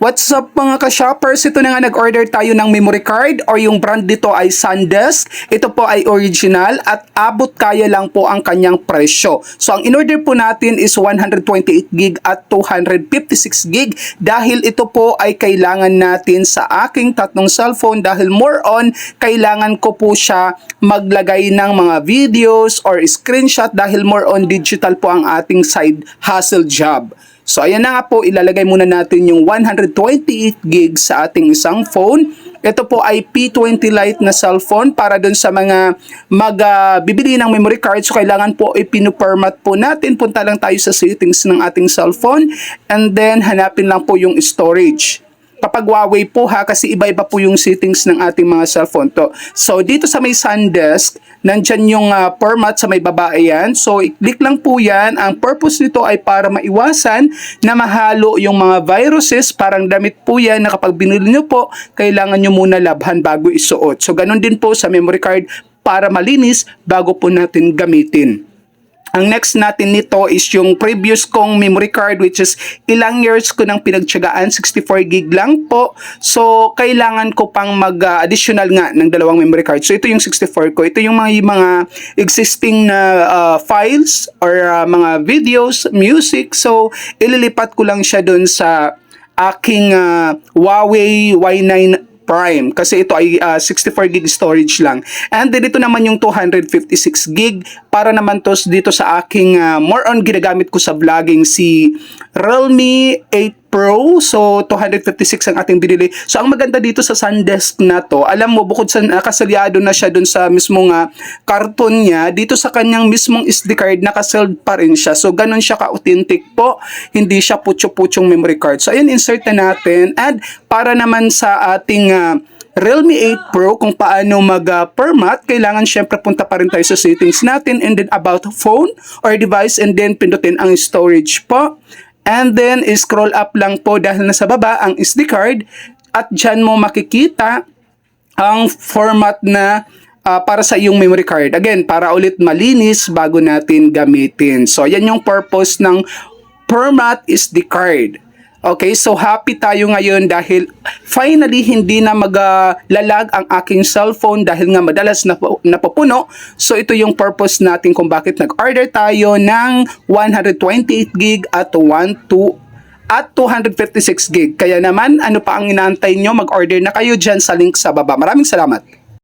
What's up mga ka-shoppers? Ito na nga nag-order tayo ng memory card or yung brand dito ay SanDisk. Ito po ay original at abot kaya lang po ang kanyang presyo. So ang in-order po natin is 128 gig at 256 gig dahil ito po ay kailangan natin sa aking tatlong cellphone dahil more on kailangan ko po siya maglagay ng mga videos or screenshot dahil more on digital po ang ating side hustle job. So ayan na nga po, ilalagay muna natin yung 128 gig sa ating isang phone. Ito po ay P20 Lite na cellphone para dun sa mga magbibili ng memory card. So kailangan po ipinu-format po natin. Punta lang tayo sa settings ng ating cellphone and then hanapin lang po yung storage kapag Huawei po ha kasi iba-iba po yung settings ng ating mga cellphone to. So dito sa may SanDisk, nandyan yung uh, format sa may baba yan. So i-click lang po yan. Ang purpose nito ay para maiwasan na mahalo yung mga viruses. Parang damit po yan na kapag binili nyo po, kailangan nyo muna labhan bago isuot. So ganun din po sa memory card para malinis bago po natin gamitin. Ang next natin nito is yung previous kong memory card which is ilang years ko nang pinagtyagaan, 64 gig lang po. So, kailangan ko pang mag-additional nga ng dalawang memory card. So, ito yung 64 ko. Ito yung mga, mga existing na uh, files or uh, mga videos, music. So, ililipat ko lang siya dun sa aking uh, Huawei Y9 Prime kasi ito ay uh, 64 gig storage lang. And then ito naman yung 256 gig para naman to dito sa aking uh, more on ginagamit ko sa vlogging si Realme 8 Pro. So, 256 ang ating binili. So, ang maganda dito sa SanDisk na to, alam mo, bukod sa nakasalyado na siya dun sa mismong uh, karton niya, dito sa kanyang mismong SD card, nakasealed pa rin siya. So, ganun siya ka-authentic po. Hindi siya putyo-putyong memory card. So, ayun, insert na natin. And para naman sa ating uh, Realme 8 Pro kung paano mag-format, uh, kailangan syempre punta pa rin tayo sa settings natin and then about phone or device and then pindutin ang storage po. And then, scroll up lang po dahil nasa baba ang SD card at dyan mo makikita ang format na uh, para sa iyong memory card. Again, para ulit malinis bago natin gamitin. So, yan yung purpose ng format SD card. Okay, so happy tayo ngayon dahil finally hindi na maglalag ang aking cellphone dahil nga madalas napupuno. So ito yung purpose natin kung bakit nag-order tayo ng 128 gig at 1 to at 256 gig. Kaya naman, ano pa ang inaantay nyo? Mag-order na kayo dyan sa link sa baba. Maraming salamat.